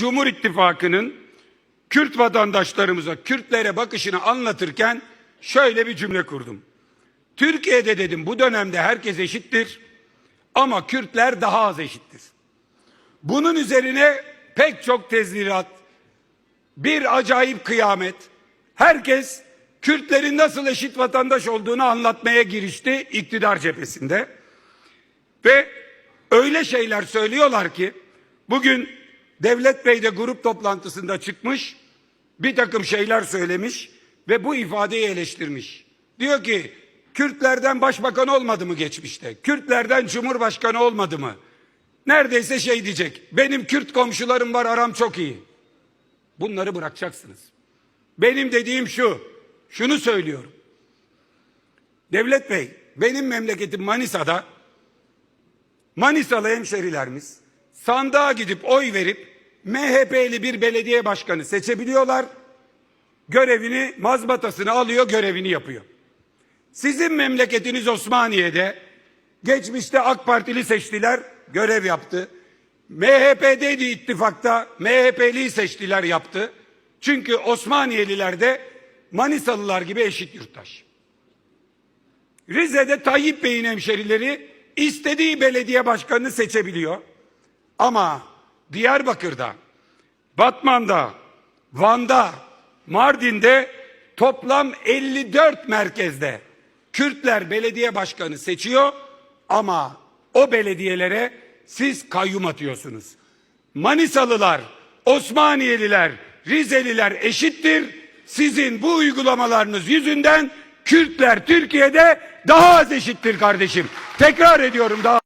Cumhur İttifakı'nın Kürt vatandaşlarımıza, Kürtlere bakışını anlatırken şöyle bir cümle kurdum. Türkiye'de dedim bu dönemde herkes eşittir ama Kürtler daha az eşittir. Bunun üzerine pek çok tezvirat, bir acayip kıyamet. Herkes Kürtlerin nasıl eşit vatandaş olduğunu anlatmaya girişti iktidar cephesinde. Ve öyle şeyler söylüyorlar ki bugün Devlet Bey de grup toplantısında çıkmış bir takım şeyler söylemiş ve bu ifadeyi eleştirmiş. Diyor ki Kürtlerden başbakan olmadı mı geçmişte? Kürtlerden cumhurbaşkanı olmadı mı? Neredeyse şey diyecek. Benim Kürt komşularım var aram çok iyi. Bunları bırakacaksınız. Benim dediğim şu. Şunu söylüyorum. Devlet Bey, benim memleketim Manisa'da Manisalı hemşerilerimiz sandığa gidip oy verip MHP'li bir belediye başkanı seçebiliyorlar. Görevini, mazbatasını alıyor, görevini yapıyor. Sizin memleketiniz Osmaniye'de geçmişte AK Partili seçtiler, görev yaptı. MHP'deydi ittifakta, MHP'liyi seçtiler yaptı. Çünkü Osmaniyeliler de Manisalılar gibi eşit yurttaş. Rize'de Tayyip Bey'in hemşerileri istediği belediye başkanını seçebiliyor. Ama Diyarbakır'da, Batman'da, Van'da, Mardin'de toplam 54 merkezde Kürtler belediye başkanı seçiyor ama o belediyelere siz kayyum atıyorsunuz. Manisalılar, Osmaniyeliler, Rizeliler eşittir. Sizin bu uygulamalarınız yüzünden Kürtler Türkiye'de daha az eşittir kardeşim. Tekrar ediyorum daha